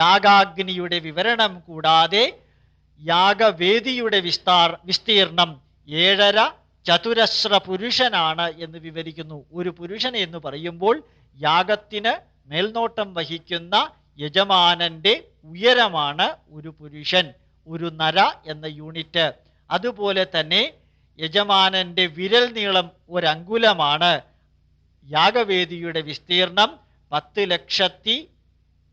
യാഗാഗ്നിയുടെ വിവരണം കൂടാതെ യാഗവേദിയുടെ വിസ്താർ വിസ്തീർണം ഏഴര ചതുരശ്ര പുരുഷനാണ് എന്ന് വിവരിക്കുന്നു. ഒരു പുരുഷൻ എന്ന് പറയുമ്പോൾ യാഗത്തിന് മേൽനോട്ടം വഹിക്കുന്ന യജമാനന്റെ ഉയരമാണ് ഒരു പുരുഷൻ ഒരു നര എന്ന യൂണിറ്റ്. അതുപോലെ തന്നെ യജമാനന്റെ വിരൽ നീളം ഒരങ്കുലമാണ്. യാഗവേദിയുടെ വിസ്തീർണം പത്ത് ലക്ഷത്തി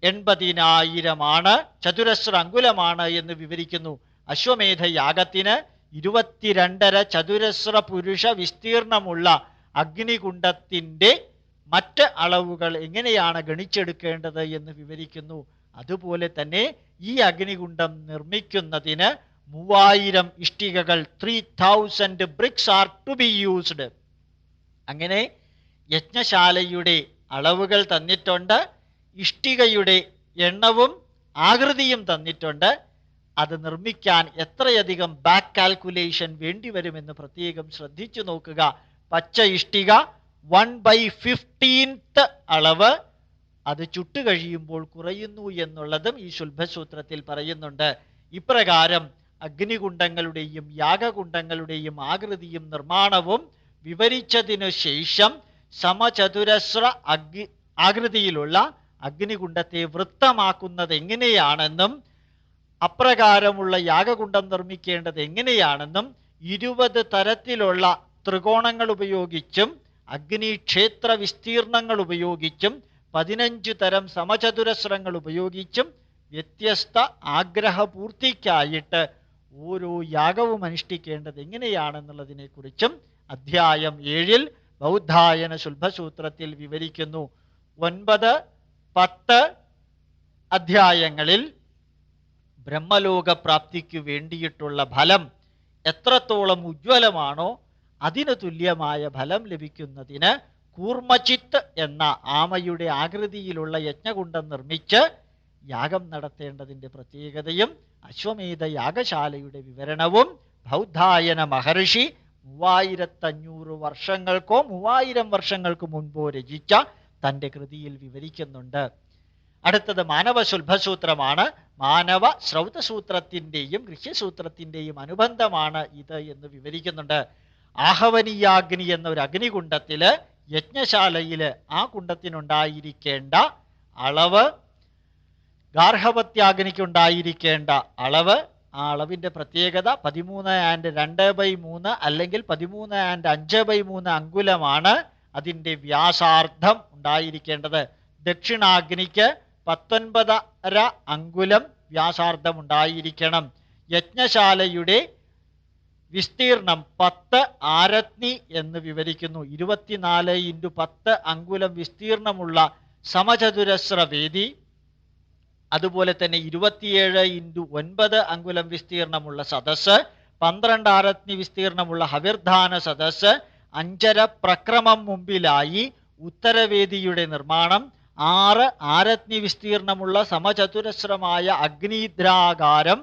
എൺപതിനായിരമാണ്. ചതുരശ്ര അങ്കുലമാണ് എന്ന് വിവരിക്കുന്നു. അശ്വമേധ യാഗത്തിന് ഇരുപത്തിരണ്ടര ചതുരശ്ര പുരുഷ വിസ്തീർണമുള്ള അഗ്നികുണ്ടത്തിന്റെ മറ്റ് അളവുകൾ എങ്ങനെയാണ് ഗണിച്ചെടുക്കേണ്ടത് എന്ന് വിവരിക്കുന്നു. അതുപോലെ തന്നെ ഈ അഗ്നികുണ്ടം നിർമ്മിക്കുന്നതിന് മൂവായിരം ഇഷ്ടികകൾ three thousand bricks are to be used അങ്ങനെ യജ്ഞശാലയുടെ അളവുകൾ തന്നിട്ടുണ്ട്. ഇഷ്ടികയുടെ എണ്ണവും ആകൃതിയും തന്നിട്ടുണ്ട്. അത് നിർമ്മിക്കാൻ എത്രയധികം ബാക്ക് കാൽക്കുലേഷൻ വേണ്ടിവരുമെന്ന് പ്രത്യേകം ശ്രദ്ധിച്ചു നോക്കുക. പച്ച ഇഷ്ടിക വൺ ബൈ ഫിഫ്റ്റീൻത്ത് അളവ്. അത് ചുട്ടു കഴിയുമ്പോൾ കുറയുന്നു എന്നുള്ളതും ഈ ശുൽഭസൂത്രത്തിൽ പറയുന്നുണ്ട്. ഇപ്രകാരം അഗ്നികുണ്ടങ്ങളുടെയും യാഗകുണ്ടങ്ങളുടെയും ആകൃതിയും നിർമ്മാണവും വിവരിച്ചതിനു ശേഷം സമചതുരസ്ര അഗ്നി ആകൃതിയിലുള്ള അഗ്നികുണ്ഡത്തെ വൃത്തമാക്കുന്നത് എങ്ങനെയാണെന്നും അപ്രകാരമുള്ള യാഗകുണ്ഡം നിർമ്മിക്കേണ്ടത് എങ്ങനെയാണെന്നും ഇരുപത് തരത്തിലുള്ള ത്രികോണങ്ങൾ ഉപയോഗിച്ചും അഗ്നിക്ഷേത്ര വിസ്തീർണങ്ങൾ ഉപയോഗിച്ചും പതിനഞ്ച് തരം സമചതുരസ്രങ്ങൾ ഉപയോഗിച്ചും വ്യത്യസ്ത ആഗ്രഹപൂർത്തിക്കായിട്ട് ഓരോ യാഗവും അനുഷ്ഠിക്കേണ്ടത് എങ്ങനെയാണെന്നുള്ളതിനെക്കുറിച്ചും അധ്യായം ഏഴിൽ ബൗദ്ധായന ശുൽഭസൂത്രത്തിൽ വിവരിക്കുന്നു. ഒൻപത് പത്ത് അധ്യായങ്ങളിൽ ബ്രഹ്മലോക പ്രാപ്തിക്ക് വേണ്ടിയിട്ടുള്ള ഫലം എത്രത്തോളം ഉജ്ജ്വലമാണോ അതിനു തുല്യമായ ഫലം ലഭിക്കുന്നതിന് കൂർമ്മചിത്ത് എന്ന ആമയുടെ ആകൃതിയിലുള്ള യജ്ഞകുണ്ടം നിർമ്മിച്ച് യാഗം നടത്തേണ്ടതിന്റെ പ്രത്യേകതയും അശ്വമേധ യാഗശാലയുടെ വിവരണവും ബൗദ്ധായന മഹർഷി മൂവായിരത്തഞ്ഞൂറ് വർഷങ്ങൾക്കോ മൂവായിരം വർഷങ്ങൾക്ക് മുൻപോ രചിച്ച തന്റെ കൃതിയിൽ വിവരിക്കുന്നുണ്ട്. അടുത്തത് മാനവ ശുൽഭസൂത്രമാണ് മാനവ ശ്രൗതസൂത്രത്തിന്റെയും ഗൃഹ്യസൂത്രത്തിന്റെയും അനുബന്ധമാണ് ഇത് എന്ന് വിവരിക്കുന്നുണ്ട്. ആഹവനീയാഗ്നി എന്ന ഒരു യജ്ഞശാലയിൽ ആ കുണ്ടത്തിനുണ്ടായിരിക്കേണ്ട അളവ് ഗാർഹവത്യാഗ്നിക്കുണ്ടായിരിക്കേണ്ട അളവ് ആ അളവിന്റെ പ്രത്യേകത പതിമൂന്ന് ആൻഡ് രണ്ട് ബൈ മൂന്ന് അല്ലെങ്കിൽ പതിമൂന്ന് ആൻഡ് അഞ്ച് ബൈ മൂന്ന് അങ്കുലമാണ്. അതിന്റെ വ്യാസാർത്ഥം ഉണ്ടായിരിക്കേണ്ടത്. ദക്ഷിണാഗ്നിക്ക് പത്തൊൻപതര അങ്കുലം വ്യാസാർത്ഥം ഉണ്ടായിരിക്കണം യജ്ഞശാലയുടെ വിസ്തീർണം പത്ത് ആരത്നി എന്ന് വിവരിക്കുന്നു. ഇരുപത്തിനാല് ഇന്റു പത്ത് അങ്കുലം വിസ്തീർണമുള്ള സമചതുരശ്ര വേദി. അതുപോലെ തന്നെ ഇരുപത്തിയേഴ് ഇന്റു ഒൻപത് അങ്കുലം വിസ്തീർണമുള്ള സദസ്സ്. പന്ത്രണ്ട് ആരത്നി വിസ്തീർണമുള്ള ഹവിർധാന സദസ്സ്. അഞ്ചര പ്രക്രമം മുമ്പിലായി ഉത്തരവേദിയുടെ നിർമ്മാണം ആറ് ആരത്നി വിസ്തീർണമുള്ള സമചതുരശ്രമായ അഗ്നിദ്രാകാരം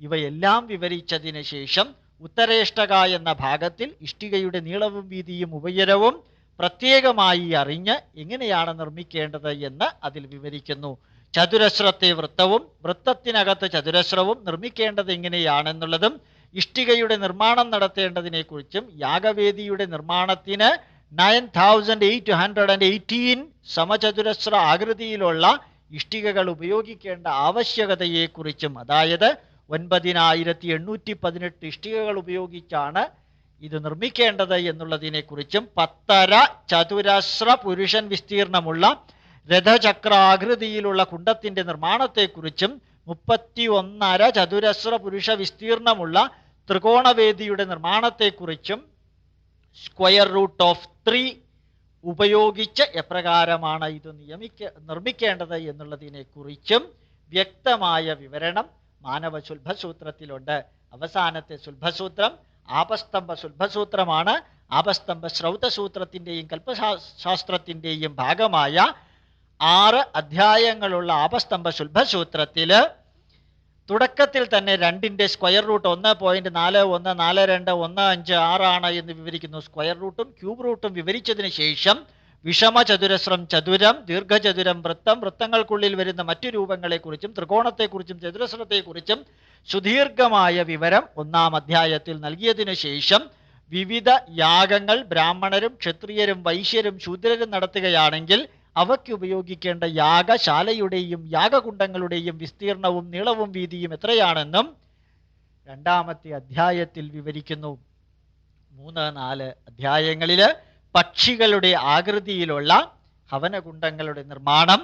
ഇവയെല്ലാം വിവരിച്ചതിന് ശേഷം ഉത്തരേഷ്ടക എന്ന ഭാഗത്തിൽ ഇഷ്ടികയുടെ നീളവും വീതിയും ഉയരവും പ്രത്യേകമായി അറിഞ്ഞ് എങ്ങനെയാണ് നിർമ്മിക്കേണ്ടത് എന്ന് അതിൽ വിവരിക്കുന്നു. ചതുരശ്രത്തെ വൃത്തവും വൃത്തത്തിനകത്ത് ചതുരശ്രവും നിർമ്മിക്കേണ്ടത് എങ്ങനെയാണെന്നുള്ളതും ഇഷ്ടികയുടെ നിർമ്മാണം നടത്തേണ്ടതിനെക്കുറിച്ചും യാഗവേദിയുടെ നിർമ്മാണത്തിന് nine thousand eight hundred and eighteen സമചതുരശ്ര ആകൃതിയിലുള്ള ഇഷ്ടികകൾ ഉപയോഗിക്കേണ്ട ആവശ്യകതയെക്കുറിച്ചും അതായത് ഒൻപതിനായിരത്തി എണ്ണൂറ്റി പതിനെട്ട് ഇഷ്ടികകൾ ഉപയോഗിച്ചാണ് ഇത് നിർമ്മിക്കേണ്ടത് എന്നുള്ളതിനെക്കുറിച്ചും പത്തര ചതുരശ്ര പുരുഷൻ വിസ്തീർണമുള്ള രഥചക്രാകൃതിയിലുള്ള കുണ്ടത്തിന്റെ നിർമ്മാണത്തെക്കുറിച്ചും മുപ്പത്തി ഒന്നര ചതുരശ്ര പുരുഷ വിസ്തീർണമുള്ള ത്രികോണവേദിയുടെ നിർമ്മാണത്തെക്കുറിച്ചും സ്ക്വയർ റൂട്ട് ഓഫ് ത്രീ ഉപയോഗിച്ച് എപ്രകാരമാണ് ഇത് നിയമിക്ക നിർമ്മിക്കേണ്ടത് എന്നുള്ളതിനെക്കുറിച്ചും വ്യക്തമായ വിവരണം മാനവ ശുൽഭസൂത്രത്തിലുണ്ട്. അവസാനത്തെ ശുൽഭസൂത്രം ആപസ്തംഭ ശുൽഭസൂത്രമാണ്. ആപസ്തംഭ ശ്രൗതസൂത്രത്തിന്റെയും കൽപ്പശാസ്ത്രത്തിന്റെയും ഭാഗമായ ആറ് അധ്യായങ്ങളുള്ള ആപസ്തംഭ ശുൽഭസൂത്രത്തിൽ തുടക്കത്തിൽ തന്നെ രണ്ടിന്റെ സ്ക്വയർ റൂട്ട് ഒന്ന് പോയിന്റ് നാല് ഒന്ന് നാല് രണ്ട് ഒന്ന് അഞ്ച് ആറാണ് എന്ന് വിവരിക്കുന്നു. സ്ക്വയർ റൂട്ടും ക്യൂബ് റൂട്ടും വിവരിച്ചതിന് ശേഷം വിഷമചതുരശ്രം ചതുരം ദീർഘചതുരം വൃത്തം വൃത്തങ്ങൾക്കുള്ളിൽ വരുന്ന മറ്റു രൂപങ്ങളെക്കുറിച്ചും ത്രികോണത്തെക്കുറിച്ചും ചതുരശ്രത്തെക്കുറിച്ചും സുദീർഘമായ വിവരം ഒന്നാം അധ്യായത്തിൽ നൽകിയതിനു ശേഷം വിവിധ യാഗങ്ങൾ ബ്രാഹ്മണരും ക്ഷത്രിയരും വൈശ്യരും ശൂദ്രരും നടത്തുകയാണെങ്കിൽ അവയ്ക്ക് ഉപയോഗിക്കേണ്ട യാഗശാലയുടെയും യാഗകുണ്ടങ്ങളുടെയും വിസ്തീർണവും നീളവും വീതിയും എത്രയാണെന്നും രണ്ടാമത്തെ അധ്യായത്തിൽ വിവരിക്കുന്നു. മൂന്ന് നാല് അധ്യായങ്ങളിൽ പക്ഷികളുടെ ആകൃതിയിലുള്ള ഹവനകുണ്ടങ്ങളുടെ നിർമ്മാണം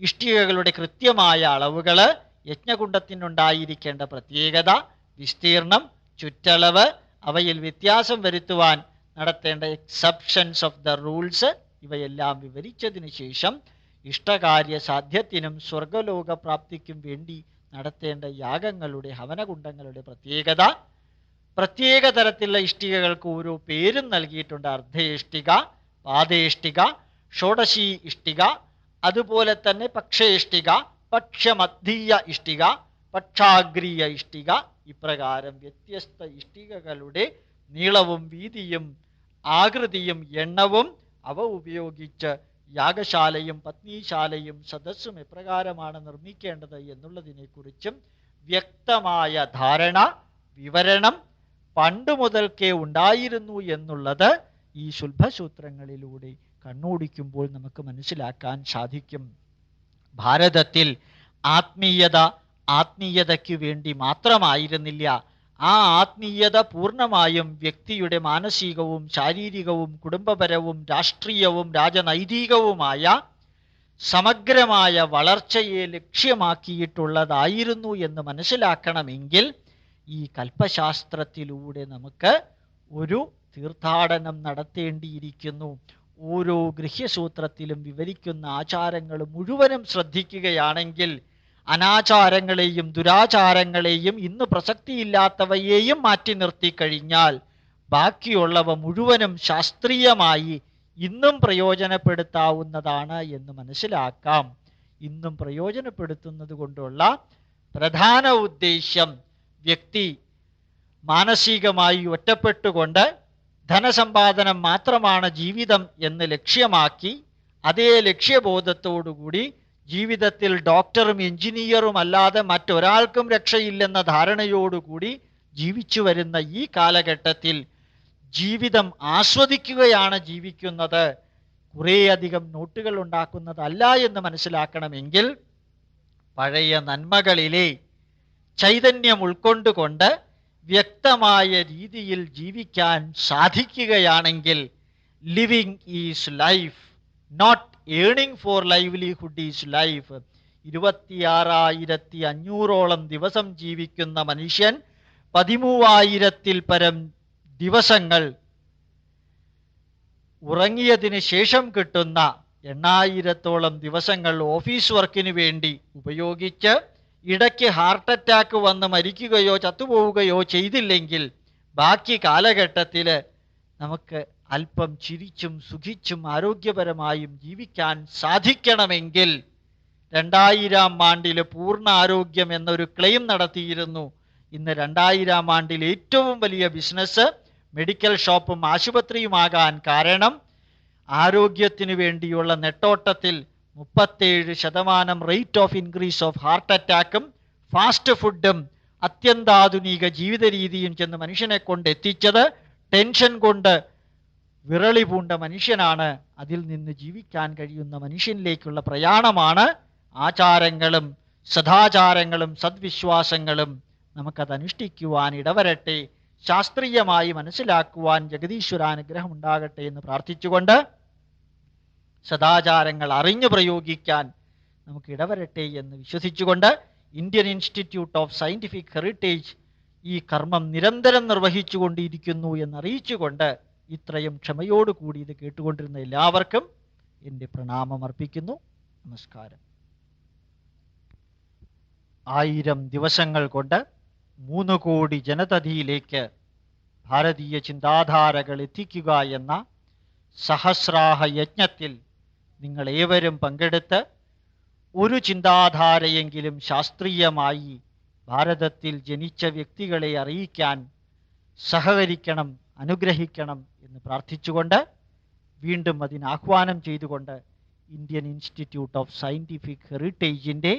ഇഷ്ടികകളുടെ കൃത്യമായ അളവുകൾ യജ്ഞകുണ്ടത്തിനുണ്ടായിരിക്കേണ്ട പ്രത്യേകത വിസ്തീർണം ചുറ്റളവ് അവയിൽ വ്യത്യാസം വരുത്തുവാൻ നടത്തേണ്ട എക്സെപ്ഷൻസ് ഓഫ് ദ റൂൾസ് ഇവയെല്ലാം വിവരിച്ചതിന് ശേഷം ഇഷ്ടകാര്യ സാധ്യത്തിനും സ്വർഗലോക പ്രാപ്തിക്കും വേണ്ടി നടത്തേണ്ട യാഗങ്ങളുടെ ഹവനകുണ്ടങ്ങളുടെ പ്രത്യേകത. പ്രത്യേക തരത്തിലുള്ള ഇഷ്ടികകൾക്ക് ഓരോ പേരും നൽകിയിട്ടുണ്ട്. അർദ്ധയിഷ്ടിക പാദേഷ്ടിക ഷോഡശി ഇഷ്ടിക അതുപോലെ തന്നെ പക്ഷേഷ്ടിക പക്ഷമധ്യീയ ഇഷ്ടിക പക്ഷാഗ്രീയ ഇഷ്ടിക. ഇപ്രകാരം വ്യത്യസ്ത ഇഷ്ടികകളുടെ നീളവും വീതിയും ആകൃതിയും എണ്ണവും അവ ഉപയോഗിച്ച് യാഗശാലയും പത്നിശാലയും സദസ്സും എപ്രകാരമാണ് നിർമ്മിക്കേണ്ടത് എന്നുള്ളതിനെക്കുറിച്ചും വ്യക്തമായ ധാരണ വിവരണം പണ്ട് മുതൽക്കേ ഉണ്ടായിരുന്നു എന്നുള്ളത് ഈ ശുൽഭസൂത്രങ്ങളിലൂടെ കണ്ണോടിക്കുമ്പോൾ നമുക്ക് മനസ്സിലാക്കാൻ സാധിക്കും. ഭാരതത്തിൽ ആത്മീയത ആത്മീയതയ്ക്ക് വേണ്ടി മാത്രമായിരുന്നില്ല. ആ ആത്മീയത പൂർണമായും വ്യക്തിയുടെ മാനസികവും ശാരീരികവും കുടുംബപരവും രാഷ്ട്രീയവും രാജനൈതികവുമായ സമഗ്രമായ വളർച്ചയെ ലക്ഷ്യമാക്കിയിട്ടുള്ളതായിരുന്നു എന്ന് മനസ്സിലാക്കണമെങ്കിൽ ഈ കൽപ്പശാസ്ത്രത്തിലൂടെ നമുക്ക് ഒരു തീർത്ഥാടനം നടത്തേണ്ടിയിരിക്കുന്നു. ഓരോ ഗൃഹ്യസൂത്രത്തിലും വിവരിക്കുന്ന ആചാരങ്ങൾ മുഴുവനും ശ്രദ്ധിക്കുകയാണെങ്കിൽ അനാചാരങ്ങളെയും ദുരാചാരങ്ങളെയും ഇന്ന് പ്രസക്തിയില്ലാത്തവയെയും മാറ്റി നിർത്തി കഴിഞ്ഞാൽ ബാക്കിയുള്ളവ മുഴുവനും ശാസ്ത്രീയമായി ഇന്നും പ്രയോജനപ്പെടുത്താവുന്നതാണ് എന്ന് മനസ്സിലാക്കാം. ഇന്നും പ്രയോജനപ്പെടുത്തുന്നത് കൊണ്ടുള്ള പ്രധാന ഉദ്ദേശ്യം വ്യക്തി മാനസികമായി ഒറ്റപ്പെട്ടുകൊണ്ട് ധനസമ്പാദനം മാത്രമാണ് ജീവിതം എന്ന് ലക്ഷ്യമാക്കി അതേ ലക്ഷ്യബോധത്തോടുകൂടി ജീവിതത്തിൽ ഡോക്ടറും എഞ്ചിനീയറും അല്ലാതെ മറ്റൊരാൾക്കും രക്ഷയില്ലെന്ന ധാരണയോടുകൂടി ജീവിച്ചു വരുന്ന ഈ കാലഘട്ടത്തിൽ ജീവിതം ആസ്വദിക്കുകയാണ് ജീവിക്കുന്നത്. കുറേയധികം നോട്ടുകൾ ഉണ്ടാക്കുന്നതല്ല എന്ന് മനസ്സിലാക്കണമെങ്കിൽ പഴയ നന്മകളിലെ ചൈതന്യം ഉൾക്കൊണ്ടുകൊണ്ട് വ്യക്തമായ രീതിയിൽ ജീവിക്കാൻ സാധിക്കുകയാണെങ്കിൽ living is life not earning for livelihood is life ഇരുപത്തിയാറായിരത്തി അഞ്ഞൂറോളം ദിവസം ജീവിക്കുന്ന മനുഷ്യൻ പതിമൂവായിരത്തിൽ പരം ദിവസങ്ങൾ ഉറങ്ങിയതിന് ശേഷം കിട്ടുന്ന എണ്ണായിരത്തോളം ദിവസങ്ങൾ ഓഫീസ് വർക്കിന് വേണ്ടി ഉപയോഗിച്ച് ഇടയ്ക്ക് ഹാർട്ട് അറ്റാക്ക് വന്ന് മരിക്കുകയോ ചത്തുപോവുകയോ ചെയ്തില്ലെങ്കിൽ ബാക്കി കാലഘട്ടത്തിൽ നമുക്ക് അല്പം ചിരിച്ചും സുഖിച്ചും ആരോഗ്യപരമായും ജീവിക്കാൻ സാധിക്കണമെങ്കിൽ രണ്ടായിരം ആണ്ടിൽ പൂർണ ആരോഗ്യം എന്നൊരു ക്ലെയിം നടത്തിയിരുന്നു. ഇന്ന് രണ്ടായിരം ആണ്ടിൽ ഏറ്റവും വലിയ ബിസിനസ് മെഡിക്കൽ ഷോപ്പും ആശുപത്രിയുമാകാൻ കാരണം ആരോഗ്യത്തിനു വേണ്ടിയുള്ള നെട്ടോട്ടത്തിൽ മുപ്പത്തേഴ് ശതമാനം rate of increase of heart അറ്റാക്കും fast ഫുഡും അത്യന്താധുനിക ജീവിത രീതിയും ചെന്ന് മനുഷ്യനെ കൊണ്ട് എത്തിച്ചത് ടെൻഷൻ കൊണ്ട് വിറളി പൂണ്ട മനുഷ്യനാണ്. അതിൽ നിന്ന് ജീവിക്കാൻ കഴിയുന്ന മനുഷ്യനിലേക്കുള്ള പ്രയാണമാണ് ആചാരങ്ങളും സദാചാരങ്ങളും സദ്വിശ്വാസങ്ങളും. നമുക്കത് അനുഷ്ഠിക്കുവാൻ ഇടവരട്ടെ. ശാസ്ത്രീയമായി മനസ്സിലാക്കുവാൻ ജഗദീശ്വരാനുഗ്രഹം ഉണ്ടാകട്ടെ എന്ന് പ്രാർത്ഥിച്ചുകൊണ്ട് സദാചാരങ്ങൾ അറിഞ്ഞു പ്രയോഗിക്കാൻ നമുക്ക് ഇടവരട്ടെ എന്ന് വിശ്വസിച്ചുകൊണ്ട് Indian Institute of Scientific Heritage ഈ കർമ്മം നിരന്തരം നിർവഹിച്ചുകൊണ്ടിരിക്കുന്നു എന്നറിയിച്ചുകൊണ്ട് ഇത്രയും ക്ഷമയോടുകൂടി ഇത് കേട്ടുകൊണ്ടിരുന്ന എല്ലാവർക്കും എന്റെ പ്രണാമം അർപ്പിക്കുന്നു. നമസ്കാരം. ആയിരം ദിവസങ്ങൾ കൊണ്ട് മൂന്ന് കോടി ജനതതിയിലേക്ക് ഭാരതീയ ചിന്താധാരകൾ എത്തിക്കുക എന്ന സഹസ്രാഹ യജ്ഞത്തിൽ നിങ്ങൾ ഏവരും പങ്കെടുത്ത് ഒരു ചിന്താധാരയെങ്കിലും ശാസ്ത്രീയമായി ഭാരതത്തിൽ ജനിച്ച വ്യക്തികളെ അറിയിക്കാൻ സഹകരിക്കണം അനുഗ്രഹിക്കണം എന്ന് പ്രാർത്ഥിച്ചുകൊണ്ട് വീണ്ടും അതിന് ആഹ്വാനം ചെയ്തുകൊണ്ട് ഇന്ത്യൻ ഇൻസ്റ്റിറ്റ്യൂട്ട് ഓഫ് സയന്റിഫിക് ഹെറിറ്റേജിന്റെ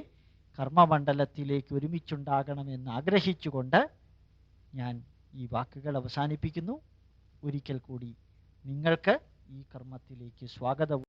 കർമ്മമണ്ഡലത്തിലേക്ക് ഒരുമിച്ചുണ്ടാകണമെന്ന് ആഗ്രഹിച്ചുകൊണ്ട് ഞാൻ ഈ വാക്കുകൾ അവസാനിപ്പിക്കുന്നു. ഒരിക്കൽ കൂടി നിങ്ങൾക്ക് ഈ കർമ്മത്തിലേക്ക് സ്വാഗതവും